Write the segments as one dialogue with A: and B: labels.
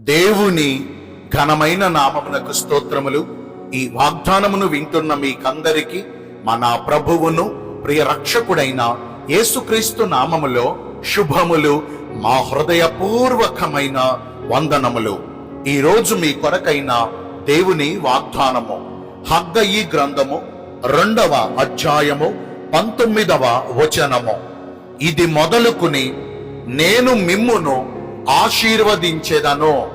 A: దేవుని ఘనమైన నామమునకు స్తోత్రములు. ఈ వాగ్దానమును వింటున్న మీకందరికి మన ప్రభువును ప్రియ రక్షకుడైన యేసుక్రీస్తు నామములో శుభములు మా హృదయపూర్వకమైన వందనములు. ఈ రోజు మీ కొరకైన దేవుని వాగ్దానము హగ్గయి గ్రంథము రెండవ అధ్యాయము పంతొమ్మిదవ వచనము. ఇది మొదలుకుని నేను మిమ్మును ఆశీర్వదించేదను.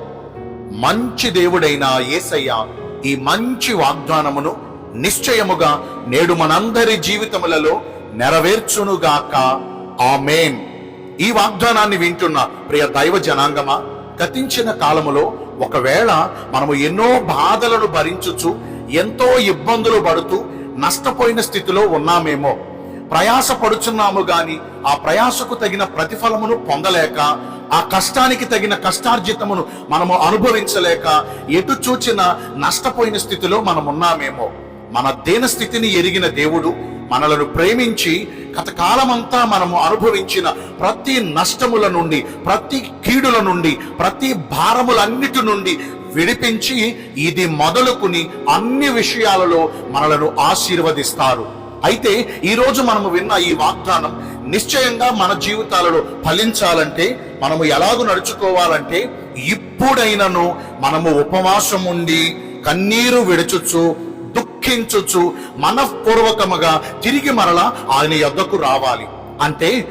A: మంచి దేవుడైన యేసయ్య ఈ మంచి వాగ్దానమును నిశ్చయముగా నేడు మనందరి జీవితములలో నెరవేర్చునుగాక. ఆమెన్. ఈ వాగ్దానాన్ని వింటున్న ప్రియ దైవ జనాంగమా గతించిన కాలములో ఒకవేళ మనము ఎన్నో బాధలను భరించుచు ఎంతో ఇబ్బందులు పడుతూ నష్టపోయిన స్థితిలో ఉన్నామేమో ప్రయాస పడుచున్నాము గాని ఆ ప్రయాసకు తగిన ప్రతిఫలమును పొందలేక ఆ కష్టానికి తగిన కష్టార్జితమును మనము అనుభవించలేక ఎటు చూచిన నష్టపోయిన స్థితిలో మనం ఉన్నామేమో మన దేన స్థితిని ఎరిగిన దేవుడు మనలను ప్రేమించి గతకాలమంతా మనము అనుభవించిన ప్రతి నష్టముల నుండి ప్రతి కీడుల నుండి ప్రతి భారములన్నిటి నుండి విడిపించి ఇది మొదలుకుని అన్ని విషయాలలో మనలను ఆశీర్వదిస్తారు. అయితే ఈరోజు మనము విన్న ఈ వాగ్దానం నిశ్చయంగా మన జీవితాలలో ఫలించాలంటే మనము ఎలాగూ నడుచుకోవాలంటే ఇప్పుడైనను మనము ఉపవాసం ఉండి కన్నీరు విడచుచు దుఃఖించుచు మనఃపూర్వకముగా తిరిగి మరలా ఆయన యొద్దకు రావాలి. అంటే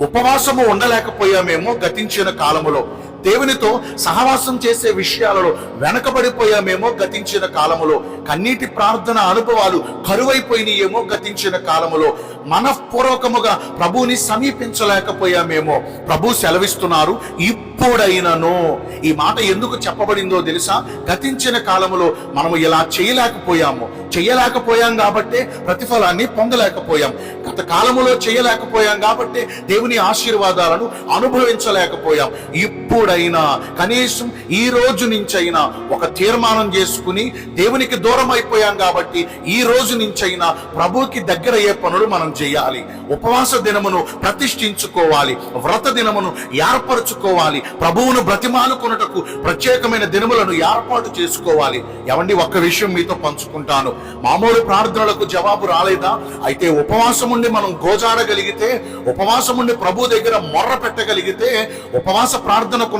A: ఉపవాసము ఉండలేకపోయామేమో గతించిన కాలములో. దేవునితో సహవాసం చేసే విషయాలలో వెనకబడిపోయామేమో గతించిన కాలములో. కన్నీటి ప్రార్థన అనుభవాలు కరువైపోయినాయేమో గతించిన కాలములో. మనఃపూర్వకముగా ప్రభువుని సమీపించలేకపోయామేమో ప్రభు సెలవిస్తున్నారు ఇప్పుడైనను. ఈ మాట ఎందుకు చెప్పబడిందో తెలుసా? గతించిన కాలములో మనము ఇలా చేయలేకపోయాము. చేయలేకపోయాం కాబట్టే ప్రతిఫలాన్ని పొందలేకపోయాం. గత కాలములో చేయలేకపోయాం కాబట్టే దేవుని ఆశీర్వాదాలను అనుభవించలేకపోయాం. ఇప్పుడు ఇప్పుడైనా కనీసం ఈ రోజు నుంచైనా ఒక తీర్మానం చేసుకుని దేవునికి దూరం అయిపోయాం కాబట్టి ఈ రోజు నుంచైనా ప్రభువుకి దగ్గర అయ్యే పనులు మనం చేయాలి. ఉపవాస దినమును ప్రతిష్ఠించుకోవాలి. వ్రత దినమును ఏర్పరచుకోవాలి. ప్రభువును బ్రతిమాలుకున్నటకు ప్రత్యేకమైన దినములను ఏర్పాటు చేసుకోవాలి. ఎవండి ఒక్క విషయం మీతో పంచుకుంటాను. మామూలు ప్రార్థనలకు జవాబు రాలేదా? అయితే ఉపవాసం ఉండి మనం గోజాడగలిగితే ఉపవాసం ఉండి ప్రభు దగ్గర మొర్ర పెట్టగలిగితే ఉపవాస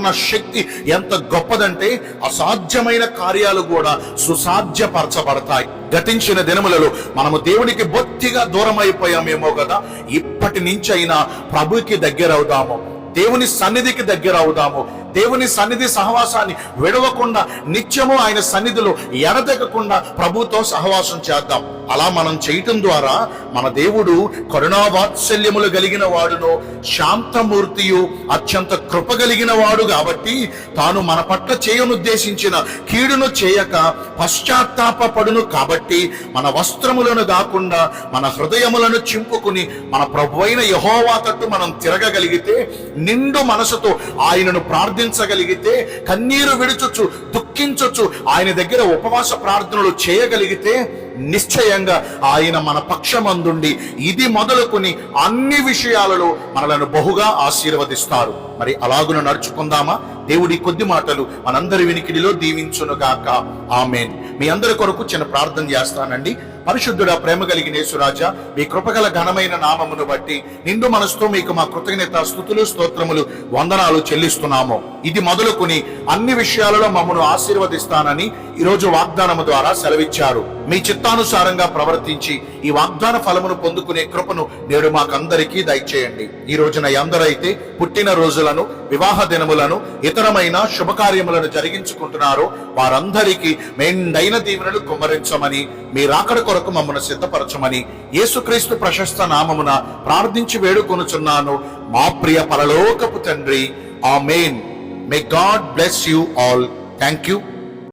A: ఉన్న శక్తి ఎంత గొప్పదంటే అసాధ్యమైన కార్యాలు కూడా సుసాధ్యపరచబడతాయి. గతించిన దినములలో మనము దేవునికి బొత్తిగా దూరం అయిపోయామేమో కదా. ఇప్పటి నుంచి అయినా ప్రభుకి దగ్గర అవుదాము దేవుని సన్నిధికి దగ్గర అవుదాము దేవుని సన్నిధి సహవాసాన్ని విడవకుండా నిత్యము ఆయన సన్నిధిలో ఎడతెగకుండా ప్రభుతో సహవాసం చేద్దాం. అలా మనం చేయటం ద్వారా మన దేవుడు కరుణా వాత్సల్యములు కలిగిన వాడును శాంతమూర్తియు అత్యంత కృప కలిగిన వాడు కాబట్టి తాను మన పట్ల చేయనుద్దేశించిన కీడును చేయక పశ్చాత్తాపడును కాబట్టి మన వస్త్రములను కాకుండా మన హృదయములను చింపుకుని మన ప్రభు అయిన యహోవా తట్టు మనం తిరగగలిగితే నిండు మనసుతో ఆయనను ప్రార్థించగలిగితే కన్నీరు విడుచుచు దుఃఖించొచ్చు ఆయన దగ్గర ఉపవాస ప్రార్థనలు చేయగలిగితే నిశ్చయంగా ఆయన మన పక్షమందుండి ఇది మొదలుకొని అన్ని విషయాలలో మనలను బహుగా ఆశీర్వదిస్తారు. మరి అలాగున నడుచుకుందామా? దేవుడి కొద్ది మాటలు మనందరి వినికిడిలో దీవించునుగాక. ఆమెన్. మీ అందరి కొరకు చిన్న ప్రార్థన చేస్తానండి. పరిశుద్ధుడా ప్రేమ కలిగిన యేసురాజా మీ కృపగల ఘనమైన నామమును బట్టి నిండు మనసుతో మీకు మా కృతజ్ఞత స్థుతులు స్తోత్రములు వందనాలు చెల్లిస్తున్నాము. ఇది మొదలుకొని అన్ని విషయాలలో మమ్మను ఆశీర్వదిస్తానని ఈరోజు వాగ్దానము ద్వారా సెలవిచ్చారు. మీ చిత్తానుసారంగా ప్రవర్తించి ఈ వాగ్దాన ఫలమును పొందుకునే కృపను నేడు మాకందరికీ దయచేయండి. ఈ రోజున ఎందరైతే పుట్టిన రోజులను వివాహ దినములను ఇతరమైన శుభకార్యములను జరిగించుకుంటున్నారో. వారందరికీ మెండైన దీవెనలు కుమ్మరించమని మీ రాకడకు కొరకు మమ్మను సిద్ధపరచమని యేసుక్రీస్తు ప్రశస్త నామమున ప్రార్థించి వేడుకొనుచున్నాను. మా ప్రియ పరలోకపు తండ్రి amen may God bless you all thank you